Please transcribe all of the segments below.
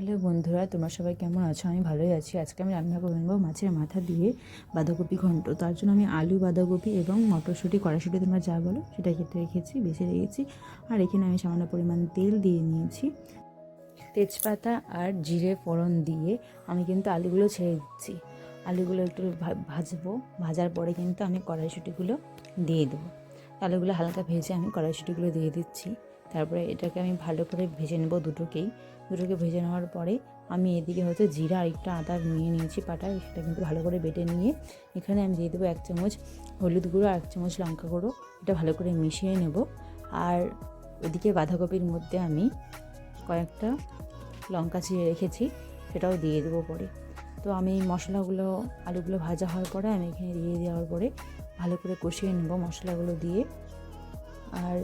Hello বন্ধুরা, তোমরা সবাই কেমন আছো? আমি ভালোই আছি। আজকে আমি রান্না করে নেব মাছের মাথা দিয়ে বাঁধাকপি ঘন্ট। তার জন্য আমি আলু, বাঁধাকপি এবং মটরশুঁটি কড়াশুঁটি তোমরা যা বলো সেটা কেটে রেখেছি, বেছে রেখেছি। আর এখানে আমি সামান্য পরিমাণ তেল দিয়ে নিয়েছি। তেজপাতা আর জিরে ফোড়ন দিয়ে আমি কিন্তু আলুগুলো ছেড়ে দিচ্ছি। আলুগুলো একটু ভাজবো। ভাজার পরে কিন্তু আমি কড়াইশুঁটিগুলো দিয়ে দেবো। আলুগুলো হালকা ভেজে আমি কড়াইশুঁটিগুলো দিয়ে দিচ্ছি। তারপরে এটাকে আমি ভালো করে ভেজে নেব দুটোকেই। দুটোকে ভেজে নেওয়ার পরে আমি এদিকে হচ্ছে জিরা আর একটু আদা নিয়ে নিয়েছি পাটায় সেটা কিন্তু ভালো করে বেটে নিয়ে এখানে আমি দিয়ে দেবো এক চামচ হলুদ গুঁড়ো আর এক চামচ লঙ্কা গুঁড়ো, এটা ভালো করে মিশিয়ে নেব। আর ওদিকে বাঁধাকপির মধ্যে আমি কয়েকটা লঙ্কা চিড়ে রেখেছি, সেটাও দিয়ে দেবো পরে। তো আমি মশলাগুলো, আলুগুলো ভাজা হওয়ার পরে আমি এখানে দিয়ে দেওয়ার পরে ভালো করে কষিয়ে নেব মশলাগুলো দিয়ে। আর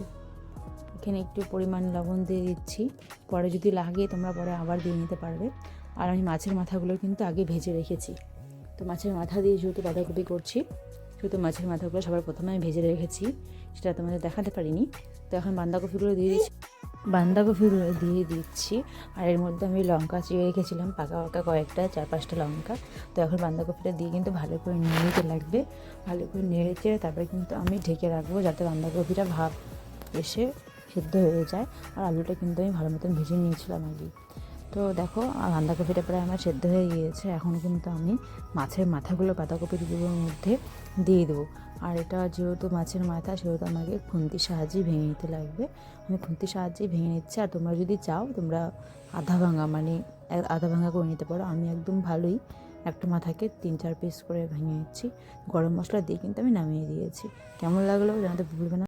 এখানে একটু পরিমাণ লবণ দিয়ে দিচ্ছি। পরে যদি লাগে তোমরা পরে আবার দিয়ে নিতে পারবে। আর আমি মাছের মাথাগুলো কিন্তু আগে ভেজে রেখেছি। তো মাছের মাথা দিয়ে যেহেতু বাঁধাকপি করছি, সেহেতু মাছের মাথাগুলো সবার প্রথমে আমি ভেজে রেখেছি। সেটা তোমাদের দেখাতে পারিনি। তো এখন বাঁধাকপিগুলো দিয়ে দিচ্ছি। বাঁধাকপিগুলো দিয়ে দিচ্ছি। আর এর মধ্যে আমি লঙ্কা চিড়ে রেখেছিলাম, পাকা পাকা কয়েকটা, চার পাঁচটা লঙ্কা। তো এখন বাঁধাকপিটা দিয়ে কিন্তু ভালো করে নেড়ে লাগবে। ভালো করে নেড়ে চেড়ে তারপরে কিন্তু আমি ঢেকে রাখব যাতে বাঁধাকপিটা ভাব এসে সিদ্ধ হয়ে যায় আর আলুটা কিন্তু আমি ভালো মতন ভেজে নিয়েছিলাম আগে তো দেখো বাঁধাকপিটা প্রায় আমার সেদ্ধ হয়ে গিয়েছে। এখন কিন্তু আমি মাছের মাথাগুলো বাঁধাকপিগুলোর মধ্যে দিয়ে দেবো। আর এটা যেহেতু মাছের মাথা, সেহেতু আমাকে খুন্তির সাহায্যেই ভেঙে নিতে লাগবে। আমি খুন্তির সাহায্যেই ভেঙে নিচ্ছি। আর তোমরা যদি চাও, তোমরা আধা ভাঙা মানে আধা ভাঙা করে নিতে পারো। আমি একদম ভালোই একটা মাথাকে তিন, চার পিস করে ভেঙে নিচ্ছি। গরম মশলা দিয়ে কিন্তু আমি নামিয়ে দিয়েছি। কেমন লাগল জানাতে ভুলবে না।